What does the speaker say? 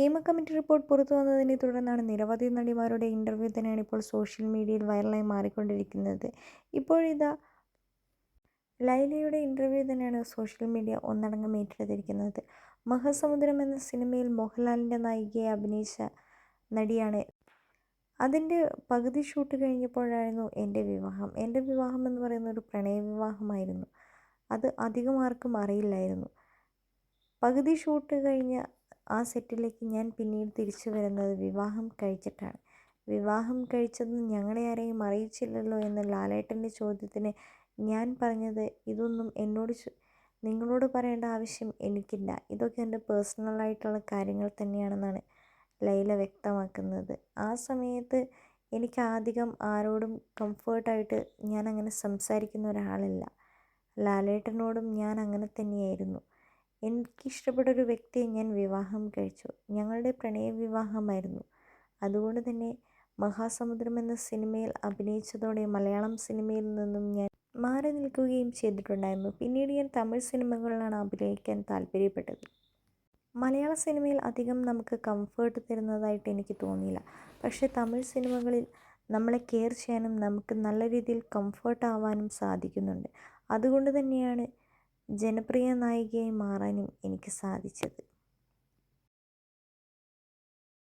Hema committee report പുറത്തു വന്നതിനെ തുടർന്നാണ് നിരവധി നടിമാരുടെ ഇന്റർവ്യൂ തന്നെയാണ് ഇപ്പോൾ സോഷ്യൽ മീഡിയയിൽ വൈറലായി മാറിക്കൊണ്ടിരിക്കുന്നത്. ഇപ്പോഴിതാ ലൈലയുടെ ഇന്റർവ്യൂ തന്നെയാണ് സോഷ്യൽ മീഡിയ ഒന്നടങ്കം ഏറ്റെടുത്തിരിക്കുന്നത്. മഹാസമുദ്രം എന്ന സിനിമയിൽ മോഹൻലാലിന്റെ നായികയെ അഭിനയിച്ച നടിയാണ്. അതിന്റെ പകുതി ഷൂട്ട് കഴിഞ്ഞപ്പോഴായിരുന്നു എന്റെ വിവാഹം. എന്റെ വിവാഹം എന്ന് പറയുന്ന ഒരു പ്രണയ വിവാഹമായിരുന്നു അത് അധികം ആർക്കും അറിയില്ലായിരുന്നു. പകുതി ഷൂട്ട് കഴിഞ്ഞ ആ സെറ്റിലേക്ക് ഞാൻ പിന്നീട് തിരിച്ചു വരുന്നത് വിവാഹം കഴിച്ചിട്ടാണ്. വിവാഹം കഴിച്ചത് ഞങ്ങളെ ആരെയും അറിയിച്ചില്ലല്ലോ എന്ന ലാലേട്ടന്റെ ചോദ്യത്തിന് ഞാൻ പറഞ്ഞത് ഇതൊന്നും എന്നോട് നിങ്ങളോട് പറയേണ്ട ആവശ്യം എനിക്കില്ല. ഇതൊക്കെ എന്റെ പേഴ്സണലായിട്ടുള്ള കാര്യങ്ങൾ തന്നെയാണെന്നാണ് ലൈല വ്യക്തമാക്കുന്നത്. ആ സമയത്ത് എനിക്ക് അധികം ആരോടും കംഫേർട്ടായിട്ട് ഞാൻ അങ്ങനെ സംസാരിക്കുന്ന ഒരാളല്ല. ലാലേട്ടനോടും ഞാൻ അങ്ങനെ തന്നെയായിരുന്നു. എനിക്കിഷ്ടപ്പെട്ട ഒരു വ്യക്തിയെ ഞാൻ വിവാഹം കഴിച്ചു. ഞങ്ങളുടെ പ്രണയ വിവാഹമായിരുന്നു അതുകൊണ്ട് തന്നെ മഹാസമുദ്രം എന്ന സിനിമയിൽ അഭിനയിച്ചതോടെ മലയാളം സിനിമയിൽ നിന്നും ഞാൻ മാറി നിൽക്കുകയും ചെയ്തിട്ടുണ്ടായിരുന്നു. പിന്നീട് ഞാൻ തമിഴ് സിനിമകളിലാണ് അഭിനയിക്കാൻ താല്പര്യപ്പെട്ടത്. മലയാള സിനിമയിൽ അധികം നമുക്ക് കംഫേർട്ട് തരുന്നതായിട്ട് എനിക്ക് തോന്നിയില്ല. പക്ഷേ തമിഴ് സിനിമകളിൽ നമ്മളെ കെയർ ചെയ്യാനും നമുക്ക് നല്ല രീതിയിൽ കംഫേർട്ട് ആവാനും സാധിക്കുന്നുണ്ട്. അതുകൊണ്ട് തന്നെയാണ് ജനപ്രിയ നായികയായി മാറാനും എനിക്ക് സാധിച്ചത്.